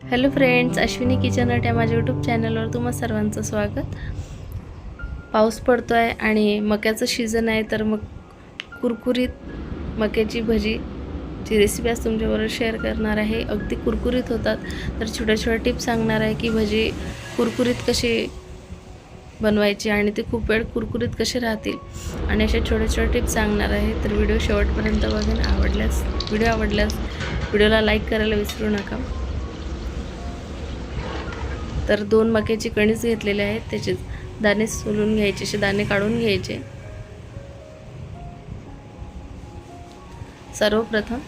Hello friends Ashwini kitchen अट या माझ्या यूट्यूब चॅनलवर तुम्हा सर्वांचं स्वागत. पाऊस पडतो आहे आणि मक्याचं सीझन आहे तर मग कुरकुरीत मक्याची भजी जी रेसिपी आज तुमच्याबरोबर शेअर करणार आहे. अगदी कुरकुरीत होतात. तर छोट्या छोट्या टिप्स सांगणार आहे की भजी कुरकुरीत कशी बनवायची आणि ते खूप वेळ कुरकुरीत कसे राहतील. आणि अशा छोट्या छोट्या टिप्स सांगणार आहे तर व्हिडिओ शेवटपर्यंत बघेन. आवडल्यास व्हिडिओ आवडल्यास व्हिडिओला लाईक करायला विसरू नका. तर दोन मक्याची कणीस घेतलेले आहेत त्याचे दाणे सोलून घ्यायचे असे दाणे काढून घ्यायचे. सर्वप्रथम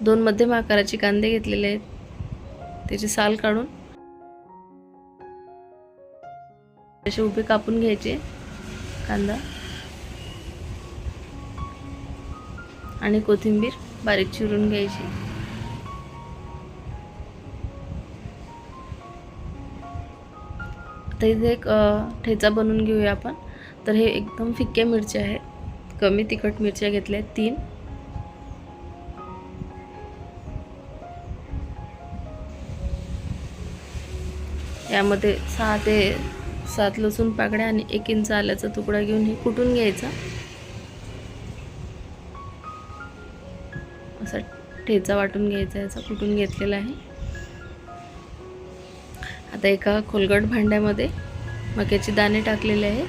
दोन मध्यम आकाराचे कांदे घेतलेले आहेत त्याची साल काढून असे उभे कापून घ्यायचे कांदा आणि कोथिंबीर बारीक चिरून घ्यायची. आता इथे एक ठेचा बनवून घेऊया आपण. तर हे एकदम फिक्क्या मिरच्या आहेत. कमी तिखट मिरच्या घेतल्या आहेत तीन. यामध्ये सहा ते सात लसूण पाकड्या आणि एक इंच आल्याचा तुकडा घेऊन हे कुटून घ्यायचा. असा ठेचा वाटून घ्यायचा याचा कुटून घेतलेला आहे. आता एका खोलगट भांड्यामध्ये मक्याचे दाणे टाकलेले आहे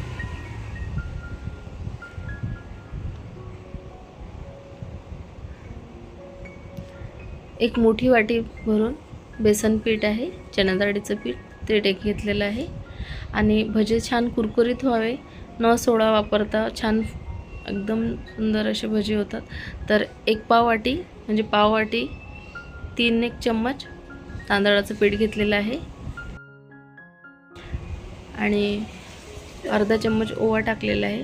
एक मोठी वाटी भरून बेसन पीठ आहे चणाडाळीचं पीठ ते टेक घेतलेलं आहे. आणि भजे छान कुरकुरीत व्हावे न सोडा वापरता छान एकदम सुंदर असे भजे होतात. तर एक पाव वाटी म्हणजे पाव वाटी तीन एक चम्मच तांदळाचं पीठ घेतलेलं आहे. आणि अर्धा चम्मच ओवा टाकलेला आहे.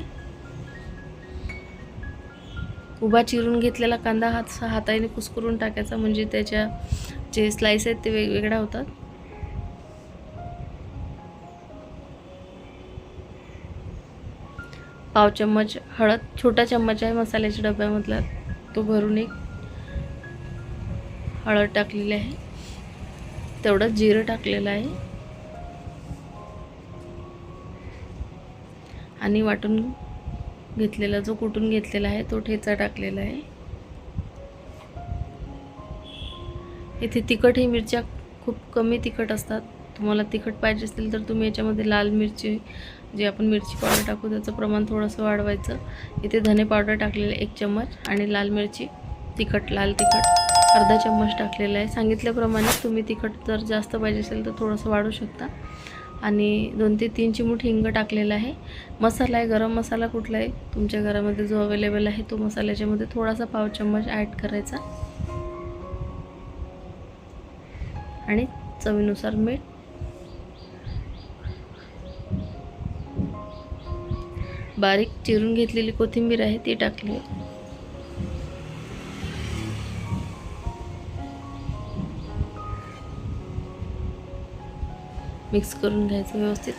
उभा चिरून घेतलेला कांदा हात हाताने कुस्करून टाकायचा म्हणजे त्याच्या जे स्लाइस आहेत ते वेगवेगळ्या होतात. पाव चम्मच हळद छोटा चम्मच आहे मसाल्याच्या डब्यामधला तो भरून एक हळद टाकलेली आहे. तेवढंच जिरं टाकलेलं आहे. आणि वाटून घेतलेला जो कुटून घेतलेला आहे तो ठेचा टाकलेला आहे. इथे तिखट ही मिरच्या खूप कमी तिखट असतात. तुम्हाला तिखट पाहिजे असेल तर तुम्ही याच्यामध्ये लाल मिरची जे आपण मिरची पावडर टाकू त्याचं प्रमाण थोडंसं वाढवायचं. इथे धने पावडर टाकलेलं एक चम्मच आणि लाल मिरची तिखट लाल तिखट अर्धा चम्मच टाकलेला आहे. सांगितल्याप्रमाणे तुम्ही तिखट जर जास्त पाहिजे असेल तर थोडंसं वाढू शकता. आणि दोन ते तीन चिमूट हिंग टाकलेला आहे. मसाला आहे गरम मसाला कुठला आहे? तुमच्या घरामध्ये जो अवेलेबल आहे तो मसाल्याच्यामध्ये थोडासा पाव चम्मच ॲड करायचा. आणि चवीनुसार मीठ. बारीक चिरून घेतलेली कोथिंबीर आहे ती टाकली. मिक्स करून घ्यायचं व्यवस्थित.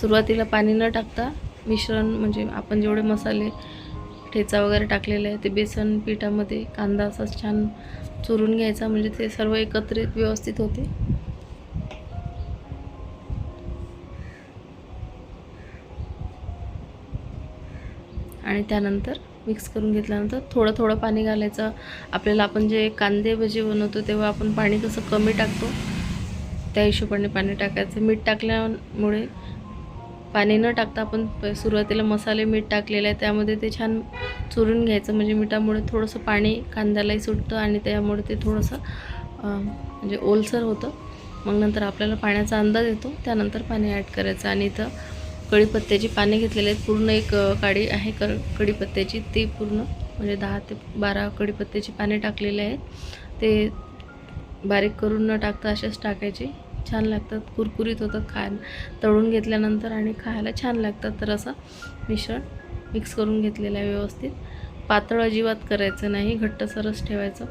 सुरुवातीला पाणी न टाकता मिश्रण म्हणजे आपण जेवढे मसाले ठेचा वगैरे टाकलेले आहे ते बेसन पिठामध्ये कांदा असा छान चुरून घ्यायचा म्हणजे ते सर्व एकत्रित व्यवस्थित होते. आणि त्यानंतर मिक्स करून घेतल्यानंतर थोडं थोडं पाणी घालायचं. आपल्याला आपण जे कांदे भजी बनवतो तेव्हा आपण पाणी कसं कमी टाकतो त्या हिशोबाने पाणी टाकायचं. मीठ टाकल्यामुळे पाणी न टाकता आपण प- सुरुवातीला मसाले मीठ टाकलेले आहे. त्यामध्ये ते छान चुरून घ्यायचं. म्हणजे मिठामुळे थोडंसं पाणी कांद्यालाही सुटतं आणि त्यामुळे ते थोडंसं म्हणजे ओलसर होतं. मग नंतर आपल्याला पाण्याचा अंदाज येतो. त्यानंतर पाणी ॲड करायचं. आणि इथं कढीपत्त्याची पाने घेतलेले आहेत. पूर्ण एक काडी आहे क कढीपत्त्याची. ती पूर्ण म्हणजे दहा ते बारा कढीपत्त्याची पाने टाकलेले आहेत. ते बारीक करून न टाकता असेच टाकायची. छान लागतात. कुरकुरीत होतात खाय तळून घेतल्यानंतर आणि खायला छान लागतात. तर असं मिश्रण मिक्स करून घेतलेलं आहे व्यवस्थित. पातळ अजिबात करायचं नाही. घट्टसरच ठेवायचं.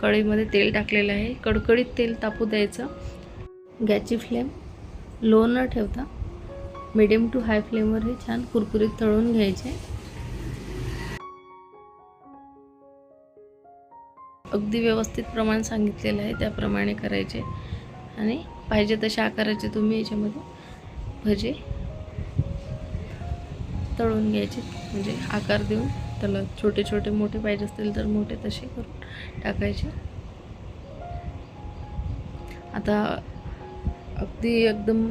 कढईमध्ये तेल टाकलेलं आहे. कडकडीत तेल तापू द्यायचं. गॅसची फ्लेम लो न ठेवता मिडियम टू हाय फ्लेमवर हे छान कुरकुरीत तळून घ्यायचे. अगदी व्यवस्थित प्रमाण सांगितलेलं आहे. त्याप्रमाणे करायचे. आणि पाहिजे तशा आकाराचे तुम्ही याच्यामध्ये भजे तळून घ्यायचे. म्हणजे आकार देऊन त्याला छोटे छोटे मोठे पाहिजे असतील तर मोठे तसे करून टाकायचे. आता अगदी एकदम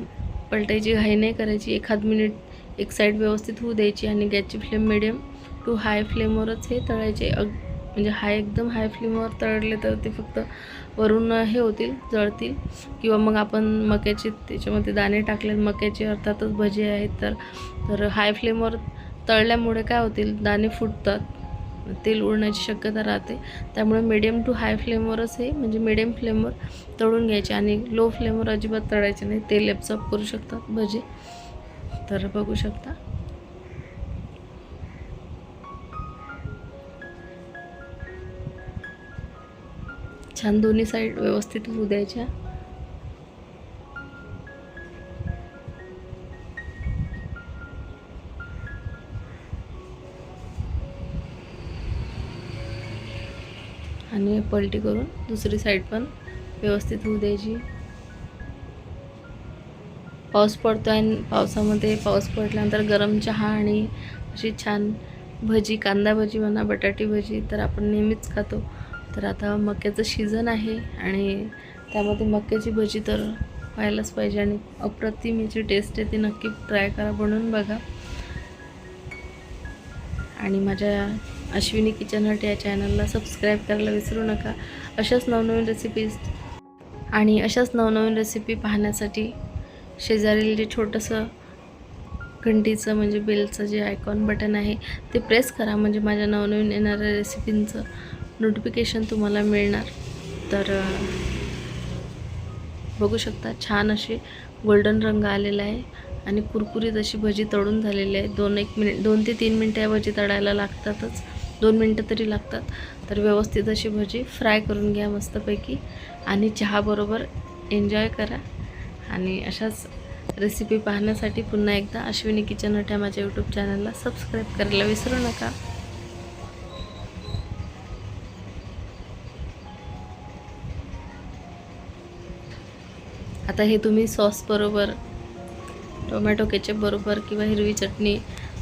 पलटायची घाई नाही करायची. एखाद मिनिट एक साईड व्यवस्थित होऊ द्यायची आणि गॅसची फ्लेम मिडियम टू हाय फ्लेमवरच हे तळायचे. अग म्हणजे हाय एकदम हाय फ्लेमवर तळले तर ते फक्त वरून हे होतील जळतील. किंवा मग आपण मक्याचे त्याच्यामध्ये दाणे टाकले मक्याचे अर्थातच भजी आहेत तर तर हाय फ्लेमवर तळल्यामुळे काय होतील दाणे फुटतात तेल उडण्याची शक्यता राहते. त्यामुळे मिडियम टू हाय फ्लेमवरच हे म्हणजे मिडियम फ्लेमवर तळून घ्यायचे आणि लो फ्लेमवर अजिबात तळायचे नाही. तेल ॲब्सॉर्ब करू शकतात भजे. तर बघू शकता. छान दोन्ही साईड व्यवस्थित होऊ द्यायच्या. आणि पलटी करून दुसरी साईड पण व्यवस्थित होऊ द्यायची. पाऊस पडतो आणि पावसामध्ये पाऊस पडल्यानंतर गरम चहा आणि अशी छान भजी कांदा भजी म्हणा बटाटी भजी तर आपण नेहमीच खातो. तर आता मक्याचं सीझन आहे आणि त्यामध्ये मक्याची भजी तर व्हायलाच पाहिजे आणि अप्रतिम याची टेस्ट आहे ती नक्की ट्राय करा बनवून बघा. आणि माझ्या अश्विनी किचन हट या चॅनलला सबस्क्राईब करायला विसरू नका. अशाच नवनवीन रेसिपीज आणि अशाच नवनवीन रेसिपी पाहण्यासाठी शेजारील जे छोटंसं घंटीचं म्हणजे बेलचं जे आयकॉन बटन आहे ते प्रेस करा. म्हणजे माझ्या नवनवीन येणाऱ्या रेसिपींचं नोटिफिकेशन तुम्हाला मिळणार. तर बघू शकता छान असे गोल्डन रंग आलेला आहे आणि कुरकुरीत अशी भजी तळून झालेली आहे. दोन एक मिनिट दोन ते तीन मिनटं या भजी तळायला लागतातच. दोन मिनटं तरी लागतात. तर व्यवस्थित अशी भजी फ्राय करून घ्या मस्तपैकी आणि चहाबरोबर एन्जॉय करा. आणि अशाच रेसिपी पाहण्यासाठी पुन्हा एकदा अश्विनी किचन हट्या माझ्या यूट्यूब चॅनलला सबस्क्राईब करायला विसरू नका. आता हे तुम्ही सॉस बरोबर टोमॅटो केचपबरोबर किंवा हिरवी चटणी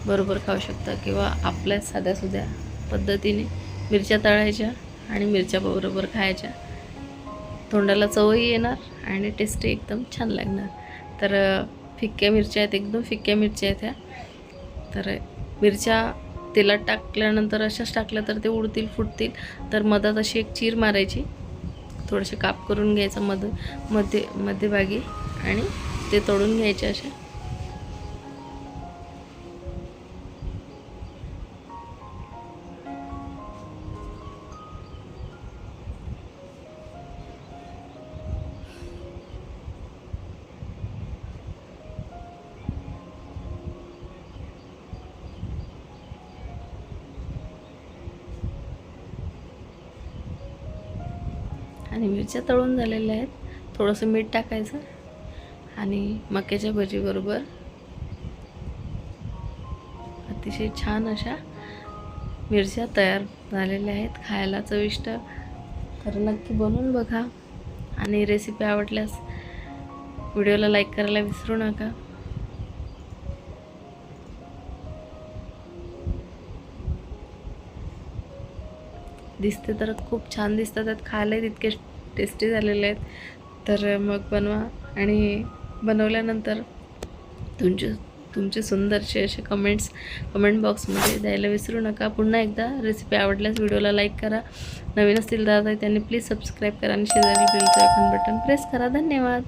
बरोबर खाऊ शकता किंवा आपल्या साध्यासुध्या पद्धतीने मिरच्या तळायच्या आणि मिरच्या बरोबर खायच्या. तोंडाला चवही येणार आणि टेस्टही एकदम छान लागणार. तर फिक्क्या मिरच्या आहेत एकदम फिक्क्या मिरच्या आहेत ह्या. तर मिरच्या तेलात टाकल्यानंतर अशाच टाकल्या तर ते उडतील फुटतील. तर मधात अशी एक चीर मारायची. थोडेसे काप करून घ्यायचं मधमध्ये मध्यभागी आणि ते तळून घ्यायचे असे. आणि मिरच्या तळून झालेल्या आहेत. थोडंसं मीठ टाकायचं आणि मक्याच्या भजीबरोबर अतिशय छान अशा मिरच्या तयार झालेल्या आहेत. खायला चविष्ट. तर नक्की बनवून बघा. आणि रेसिपी आवडल्यास व्हिडिओला लाईक करायला विसरू नका. दिसते तर खूप छान दिसतात त्यात खायलाही तितके टेस्टी झालेले आहेत. तर मग बनवा आणि बनवल्यानंतर तुमचे तुमचे सुंदरसे असे कमेंट्स कमेंट बॉक्समध्ये द्यायला विसरू नका. पुन्हा एकदा रेसिपी आवडल्यास व्हिडिओला लाईक करा. नवीन असतील दादा त्यांनी प्लीज सबस्क्राईब करा आणि शेजारी बेलचं आयकॉन बटन प्रेस करा. धन्यवाद!